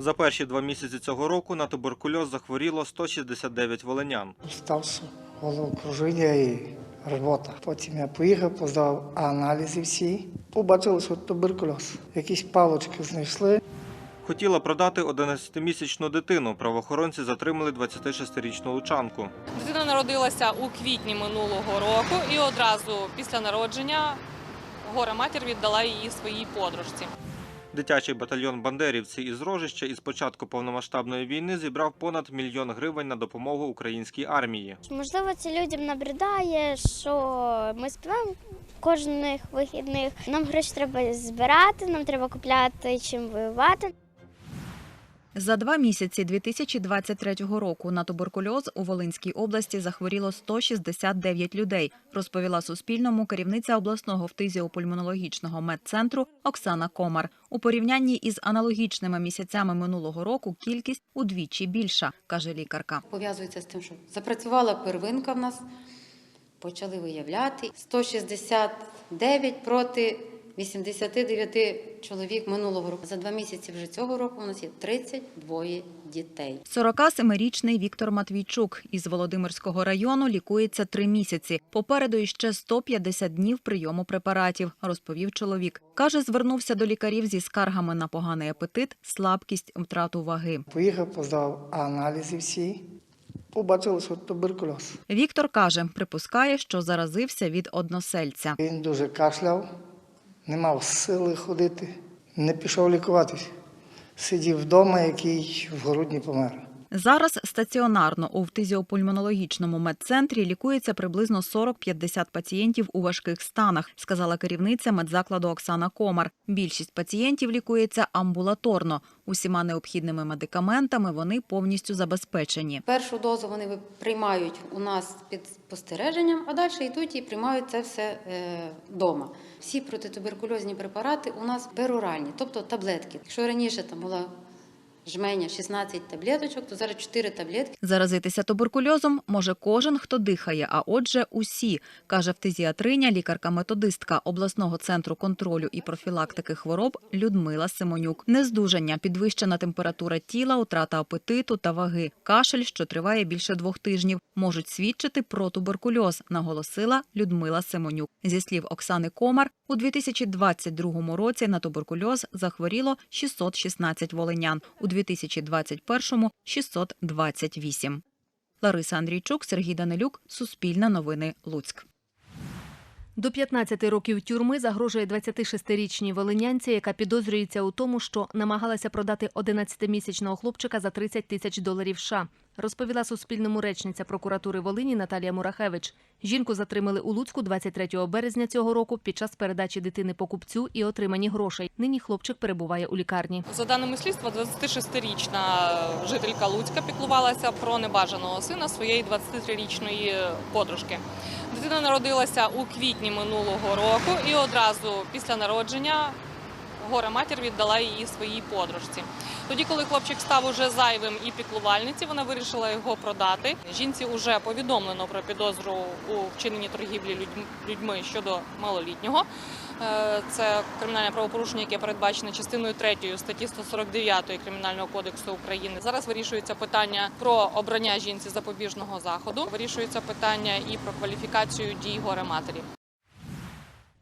За перші два місяці цього року на туберкульоз захворіло 169 волинян. Стався головокруження і робота. Потім я поїхав, поздав аналізи всі. Побачили, що туберкульоз. Якісь палочки знайшли. Хотіла продати 11-місячну дитину. Правоохоронці затримали 26-річну лучанку. Дитина народилася у квітні минулого року, і одразу після народження горе матір віддала її своїй подружці. Дитячий батальйон бандерівці із Рожища із початку повномасштабної війни зібрав понад мільйон гривень на допомогу українській армії. Можливо, це людям набридає, що ми співаємо кожних вихідних. Нам гроші треба збирати, нам треба купляти чим воювати. За два місяці 2023 року на туберкульоз у Волинській області захворіло 169 людей, розповіла Суспільному керівниця обласного фтизіопульмонологічного медцентру Оксана Комар. У порівнянні із аналогічними місяцями минулого року кількість удвічі більша, каже лікарка. пов'язується з тим, що запрацювала первинка в нас, почали виявляти 169 проти 89 чоловік минулого року. За два місяці вже цього року у нас є 32 дітей. 47-річний Віктор Матвійчук із Володимирського району лікується три місяці. Попереду іще 150 днів прийому препаратів, розповів чоловік. Каже, звернувся до лікарів зі скаргами на поганий апетит, слабкість, втрату ваги. Поїхав, поздав аналізи всі. Побачили, що туберкульоз. Віктор каже, припускає, що заразився від односельця. Він дуже кашляв, не мав сили ходити, не пішов лікуватись. Сидів вдома, який в грудні помер. Зараз стаціонарно у фтизіопульмонологічному медцентрі лікується приблизно 40-50 пацієнтів у важких станах, сказала керівниця медзакладу Оксана Комар. Більшість пацієнтів лікується амбулаторно. Усіма необхідними медикаментами вони повністю забезпечені. Першу дозу вони приймають у нас під спостереженням, а далі йдуть і приймають це все вдома. Всі протитуберкульозні препарати у нас пероральні, тобто таблетки. Якщо раніше там була жменя 16 таблеточок, то зараз 4 таблетки. Заразитися туберкульозом може кожен, хто дихає, а отже, усі, каже фтизіатриня, лікарка-методистка обласного центру контролю і профілактики хвороб Людмила Симонюк. Нездужання, підвищена температура тіла, утрата апетиту та ваги, кашель, що триває більше двох тижнів, можуть свідчити про туберкульоз, наголосила Людмила Симонюк. Зі слів Оксани Комар, у 2022 році на туберкульоз захворіло 616 волинян, у 2021 – 628. Лариса Андрійчук, Сергій Данилюк, Суспільне новини, Луцьк. До 15 років тюрми загрожує 26-річній волинянці, яка підозрюється у тому, що намагалася продати 11-місячного хлопчика за 30 тисяч доларів США. Розповіла Суспільному речниця прокуратури Волині Наталія Мурахевич. Жінку затримали у Луцьку 23 березня цього року під час передачі дитини покупцю і отримані грошей. Нині хлопчик перебуває у лікарні. За даними слідства, 26-річна жителька Луцька піклувалася про небажаного сина своєї 23-річної подружки. Дитина народилася у квітні минулого року, і одразу після народження горе матір віддала її своїй подружці. Тоді, коли хлопчик став уже зайвим і піклувальниці, вона вирішила його продати. Жінці вже повідомлено про підозру у вчиненні торгівлі людьм- людьми щодо малолітнього. Е, Це кримінальне правопорушення, яке передбачене частиною 3 статті 149 Кримінального кодексу України. Зараз вирішується питання про обрання жінці запобіжного заходу. Вирішується питання і про кваліфікацію дій горе матері.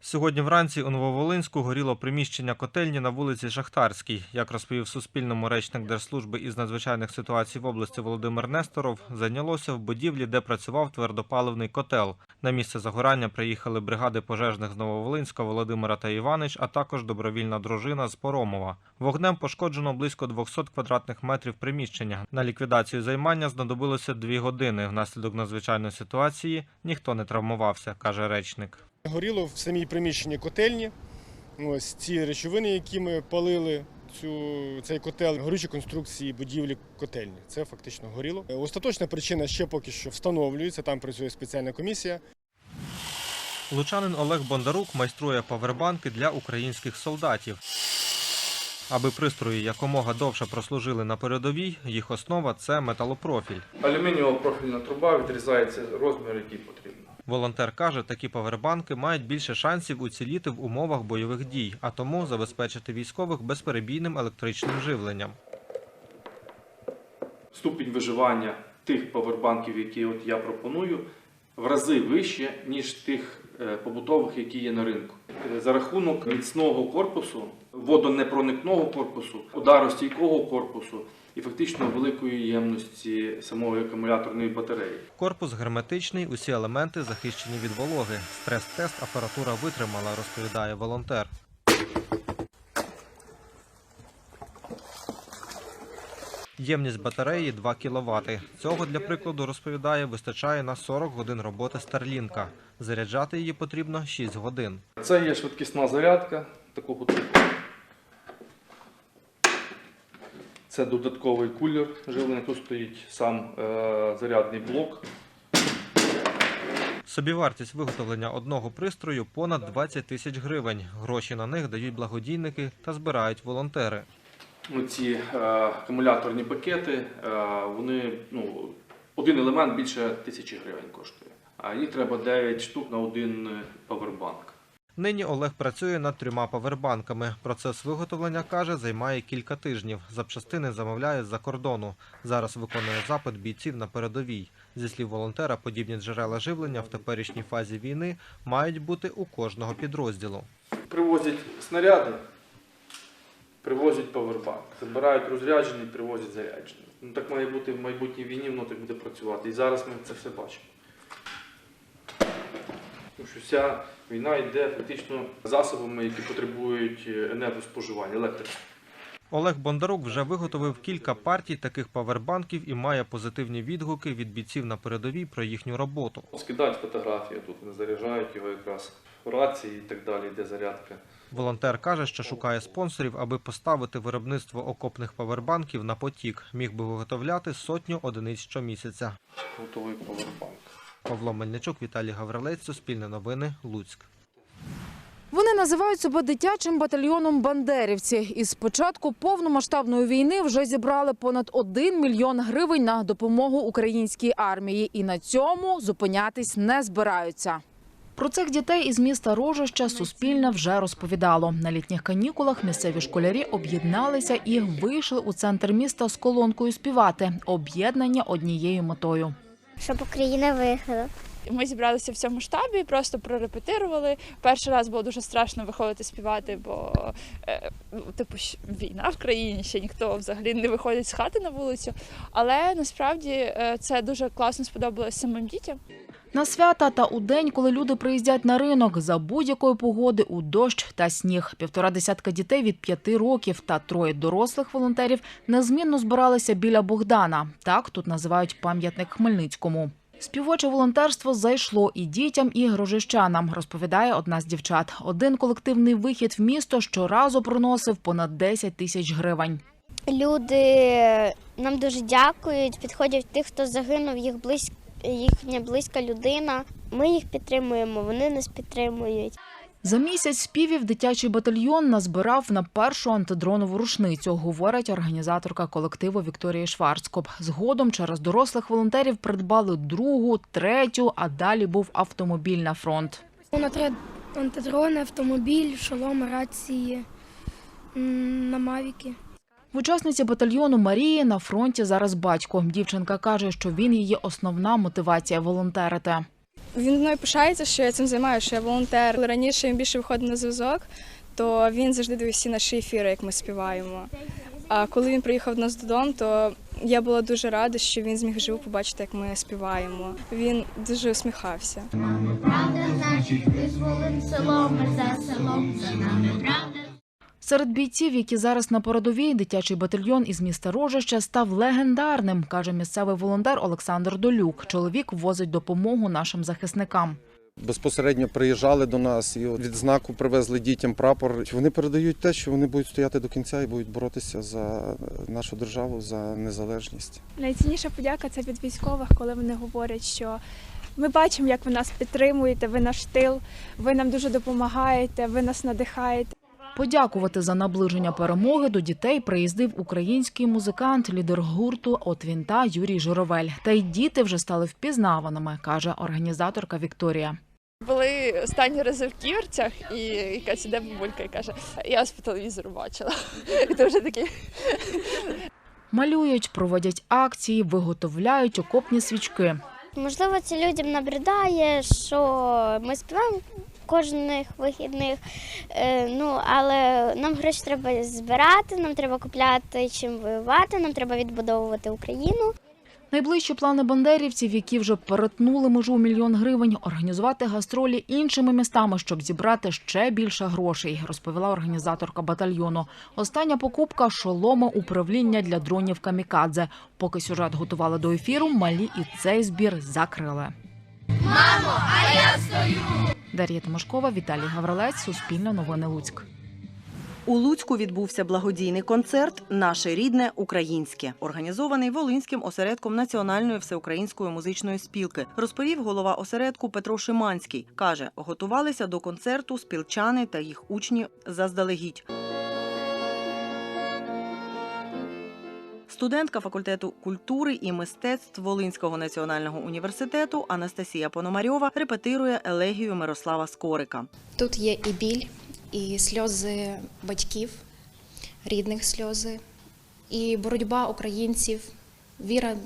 Сьогодні вранці у Нововолинську горіло приміщення котельні на вулиці Шахтарській. Як розповів Суспільному речник Держслужби із надзвичайних ситуацій в області Володимир Несторов, зайнялося в будівлі, де працював твердопаливний котел. На місце загорання приїхали бригади пожежних з Нововолинська Володимира та Іванич, а також добровільна дружина з Поромова. Вогнем пошкоджено близько 200 квадратних метрів приміщення. На ліквідацію займання знадобилося дві години. Внаслідок надзвичайної ситуації ніхто не травмувався, каже речник. Горіло в самій приміщенні котельні. Ось ці речовини, які ми палили, цю, цей котел, горючі конструкції будівлі котельні. Це фактично горіло. Е, Остаточна причина ще поки що встановлюється, там працює спеціальна комісія. Лучанин Олег Бондарук майструє павербанки для українських солдатів. Аби пристрої якомога довше прослужили на передовій, їх основа це металопрофіль. Алюмінієва профільна труба відрізається розмір, який потрібно. Волонтер каже, такі павербанки мають більше шансів уціліти в умовах бойових дій, а тому забезпечити військових безперебійним електричним живленням. ступінь виживання тих павербанків, які от я пропоную, в рази вище, ніж тих е, побутових, які є на ринку. Е, За рахунок міцного корпусу, водонепроникного корпусу, ударостійкого корпусу і фактично великої ємності самої акумуляторної батареї. Корпус герметичний, усі елементи захищені від вологи. Стрес-тест апаратура витримала, розповідає волонтер. Ємність батареї 2 кВт. Цього, для прикладу, розповідає, вистачає на 40 годин роботи Старлінка. Заряджати її потрібно 6 годин. Це є швидкісна зарядка такого типу. Це додатковий кулер живлення. Тут стоїть сам е, зарядний блок. Собівартість виготовлення одного пристрою понад 20 тисяч гривень. Гроші на них дають благодійники та збирають волонтери. Ці е, акумуляторні пакети, е, вони ну, один елемент більше тисячі гривень коштує. А їх треба 9 штук на один павербанк. Нині Олег працює над трьома павербанками. Процес виготовлення, каже, займає кілька тижнів. Запчастини замовляє з-за кордону. Зараз виконує запит бійців на передовій. Зі слів волонтера, подібні джерела живлення в теперішній фазі війни мають бути у кожного підрозділу. Привозять снаряди, привозять павербанк. Забирають розряджені, привозять заряджені. Ну, так має бути в майбутній війні, воно так буде працювати. І зараз ми це все бачимо. Що вся війна йде фактично засобами, які потребують е, енергоспоживання, електрики. Олег Бондарук вже виготовив кілька партій таких павербанків і має позитивні відгуки від бійців на передовій про їхню роботу. Скидають фотографії, тут вони заряджають його якраз в рації і так далі, йде зарядка. Волонтер каже, що шукає спонсорів, аби поставити виробництво окопних павербанків на потік. Міг би виготовляти сотню одиниць щомісяця. Готовий павербанк. Павло Мельничук, Віталій Гаврилець, Суспільне новини, Луцьк. Вони називають себе дитячим батальйоном бандерівці. І з початку повномасштабної війни вже зібрали понад 1 мільйон гривень на допомогу українській армії. І на цьому зупинятись не збираються. Про цих дітей із міста Рожища Суспільне вже розповідало. На літніх канікулах місцеві школярі об'єдналися і вийшли у центр міста з колонкою співати, об'єднані однією метою. Щоб Україна виграла. Ми зібралися в цьому штабі, просто прорепетирували. Перший раз було дуже страшно виходити співати, бо е, ну, типу війна в країні, ще ніхто взагалі не виходить з хати на вулицю. Але насправді е, це дуже класно сподобалось самим дітям. На свята та у день, коли люди приїздять на ринок за будь-якої погоди у дощ та сніг. Півтора десятка дітей від п'яти років та троє дорослих волонтерів незмінно збиралися біля Богдана. Так тут називають пам'ятник Хмельницькому. Співоче волонтерство зайшло і дітям, і грожищанам, розповідає одна з дівчат. Один колективний вихід в місто щоразу проносив понад 10 тисяч гривень. Люди нам дуже дякують, підходять тих, хто загинув, їх близько, їхня близька людина. Ми їх підтримуємо, вони нас підтримують. За місяць співів дитячий батальйон назбирав на першу антидронову рушницю, говорить організаторка колективу Вікторія Шварцкоп. Згодом через дорослих волонтерів придбали другу, третю, а далі був автомобіль на фронт. На три антидрони, автомобіль, шоломи, рації на мавіки. В учасниці батальйону Марії на фронті зараз батько. Дівчинка каже, що він її основна мотивація волонтерити. Він мною пишається, що я цим займаюся, що я волонтер. Раніше він більше виходив на зв'язок, то він завжди дивився наші ефіри, як ми співаємо. А коли він приїхав до нас додому, то я була дуже рада, що він зміг живо побачити, як ми співаємо. Він дуже усміхався. Серед бійців, які зараз на передовій, дитячий батальйон із міста Рожища став легендарним, каже місцевий волонтер Олександр Долюк. Чоловік возить допомогу нашим захисникам. Безпосередньо приїжджали до нас і відзнаку привезли дітям прапор. Вони передають те, що вони будуть стояти до кінця і будуть боротися за нашу державу, за незалежність. Найцінніша подяка це від військових, коли вони говорять, що ми бачимо, як ви нас підтримуєте, ви наш тил, ви нам дуже допомагаєте, ви нас надихаєте. Подякувати за наближення перемоги до дітей приїздив український музикант, лідер гурту «От Вінта» Юрій Журавель. Та й діти вже стали впізнаваними, каже організаторка Вікторія. Були останні рази в ківерцях, і якась іде бабулька і каже, я вас по телевізору бачила. І ти вже такий. Малюють, проводять акції, виготовляють окопні свічки. Можливо, це людям набридає, що ми співаємо кожних вихідних. Е, ну, але нам гроші треба збирати, нам треба купляти чим воювати, нам треба відбудовувати Україну. Найближчі плани бандерівців, які вже перетнули межу мільйон гривень, організувати гастролі іншими містами, щоб зібрати ще більше грошей, розповіла організаторка батальйону. Остання покупка шоломи управління для дронів камікадзе. Поки сюжет готували до ефіру, малі і цей збір закрили. Мамо, а я стою! Дар'я Тимошкова, Віталій Гаврилець, Суспільне новини Луцьк. У Луцьку відбувся благодійний концерт Наше рідне українське, організований Волинським осередком Національної всеукраїнської музичної спілки. Розповів голова осередку Петро Шиманський. каже, готувалися до концерту спілчани та їх учні заздалегідь. Студентка факультету культури і мистецтв Волинського національного університету Анастасія Пономарьова репетирує елегію Мирослава Скорика. Тут є і біль, і сльози батьків, рідних сльози, і боротьба українців, віра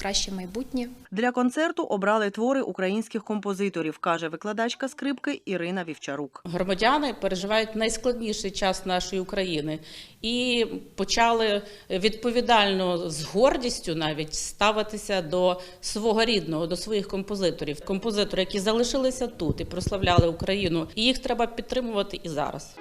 краще майбутнє. Для концерту обрали твори українських композиторів, каже викладачка скрипки Ірина Вівчарук. Громадяни переживають найскладніший час нашої України і почали відповідально з гордістю навіть ставитися до свого рідного, до своїх композиторів. Композитори, які залишилися тут і прославляли Україну, і їх треба підтримувати і зараз.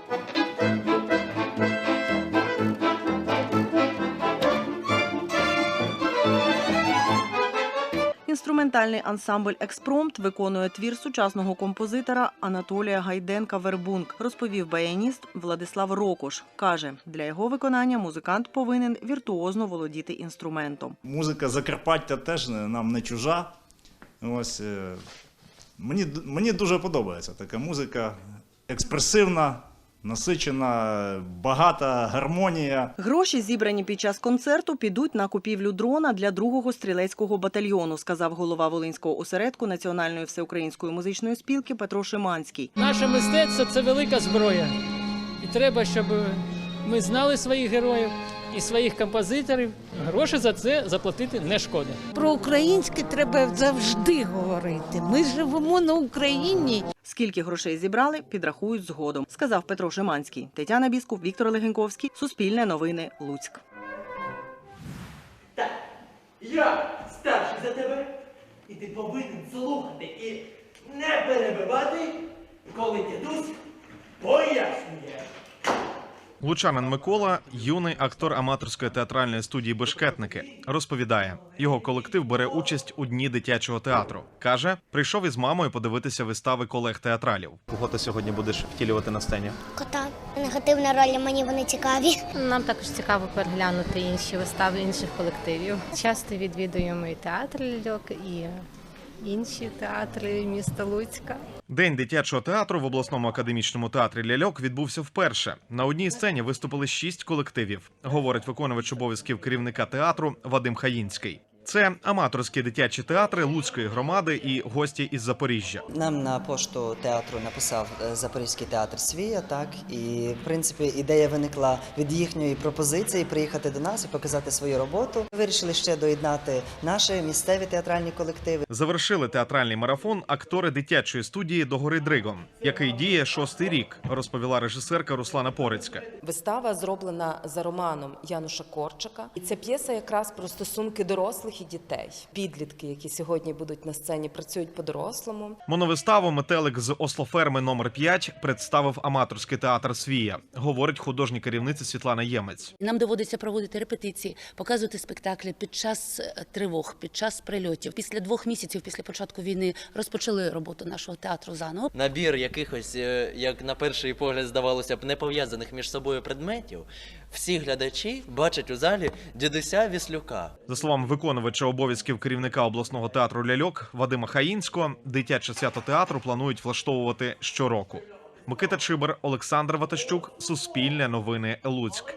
Інструментальний ансамбль Експромт виконує твір сучасного композитора Анатолія Гайденка Вербунк, розповів баяніст Владислав Рокош. Каже, для його виконання музикант повинен віртуозно володіти інструментом. Музика Закарпаття теж нам не чужа. Ось, е, мені, мені дуже подобається така музика. Експресивна, насичена, багата гармонія. Гроші, зібрані під час концерту, підуть на купівлю дрона для другого стрілецького батальйону, сказав голова Волинського осередку Національної всеукраїнської музичної спілки Петро Шиманський. Наше мистецтво це велика зброя. І треба, щоб ми знали своїх героїв і своїх композиторів. Гроші за це заплатити не шкода. Про українське треба завжди говорити. Ми живемо на Україні. Скільки грошей зібрали, підрахують згодом, сказав Петро Шиманський. Тетяна Біскуп, Віктор Легеньковський. Суспільне новини. Луцьк. Я старший за тебе, і ти повинен слухати і не перебивати, коли дідусь пояснює. Лучанин Микола, юний актор аматорської театральної студії Бешкетники, розповідає, його колектив бере участь у дні дитячого театру. каже, прийшов із мамою подивитися вистави колег театралів. Кого ти сьогодні будеш втілювати на сцені? Кота. Негативна роль, мені вони цікаві. Нам також цікаво переглянути інші вистави інших колективів. Часто відвідуємо і театр ляльок, і інші театри міста Луцька. День дитячого театру в обласному академічному театрі ляльок відбувся вперше. На одній сцені виступили шість колективів, говорить виконувач обов'язків керівника театру Вадим Хаїнський. Це аматорські дитячі театри Луцької громади і гості із Запоріжжя. Нам на пошту театру написав е, Запорізький театр Свія, так і в принципі ідея виникла від їхньої пропозиції приїхати до нас і показати свою роботу. Вирішили ще доєднати наші місцеві театральні колективи. Завершили театральний марафон актори дитячої студії Догори Дригом, який діє шостий рік, розповіла режисерка Руслана Порицька. Вистава зроблена за романом Януша Корчика, і ця п'єса якраз про стосунки дорослих і дітей. Підлітки, які сьогодні будуть на сцені, працюють по-дорослому. Моновиставу метелик з Ослоферми номер 5 представив аматорський театр Свія, говорить художня керівниця Світлана Ємець. Нам доводиться проводити репетиції, показувати спектаклі під час е, тривог, під час прильотів. Після двох місяців після початку війни розпочали роботу нашого театру заново. Набір якихось, е, як на перший погляд здавалося б, не пов'язаних між собою предметів. Всі глядачі бачать у залі дідуся Віслюка. За словами виконувача обов'язків керівника обласного театру ляльок Вадима Хаїнського, дитяче свято театру планують влаштовувати щороку. Микита Чибер, Олександр Ватащук, Суспільне новини Луцьк.